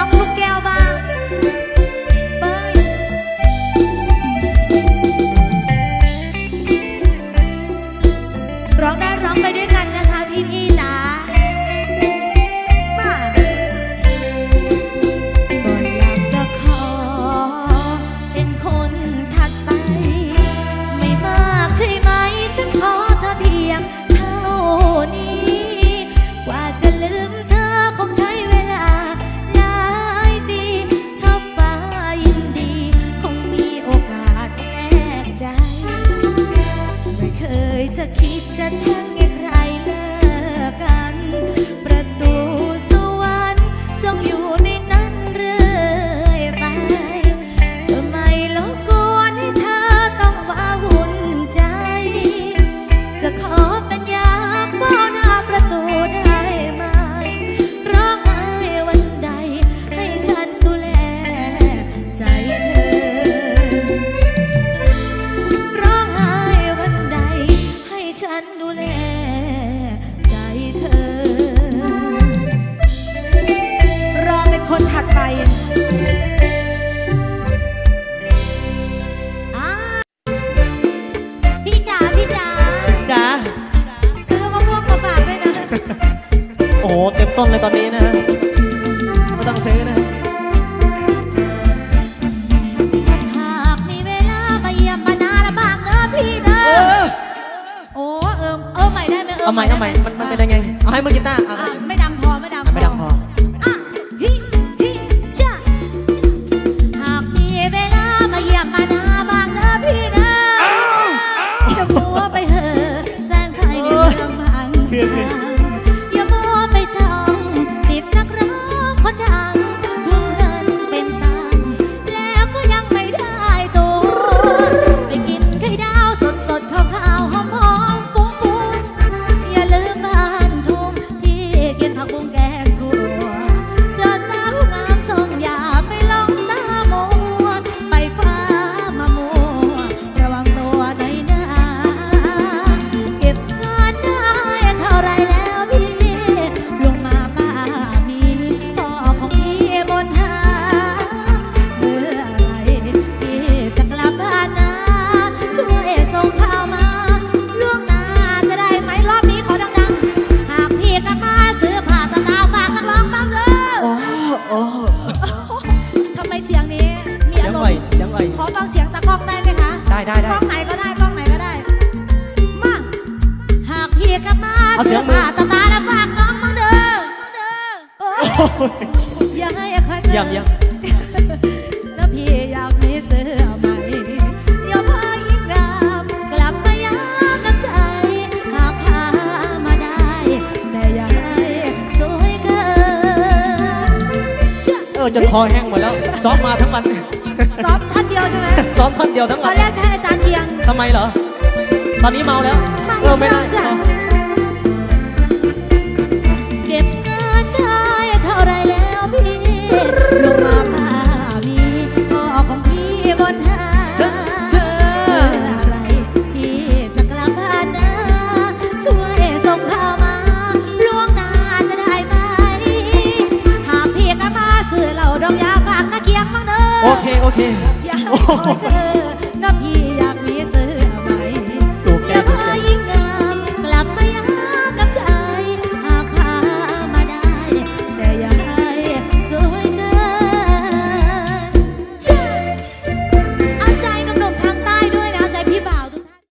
น้องลูกแก้วบ้าง จะคิดจะชัง เอาใม่เอาใม่มันมันเป็นยังไง เอาให้มือกีตาร์ ยังยังพี่ยากมีเจอใหม่อย่าายงามกลับมายามน้ำใจ หากพามาได้ แต่อย่าให้สวยเกินเอออจนคอแห้งหมดแล้ว ซ้อมมาทั้งวัน ซ้อมท่านเดียวใช่ไหมซ้อมท่านเดียวทั้งตวัอนแรกใช้อาจารย์เกียงทำไมเหรอ ตอนนี้เมาแล้ว เออไม่ได้ ลงมา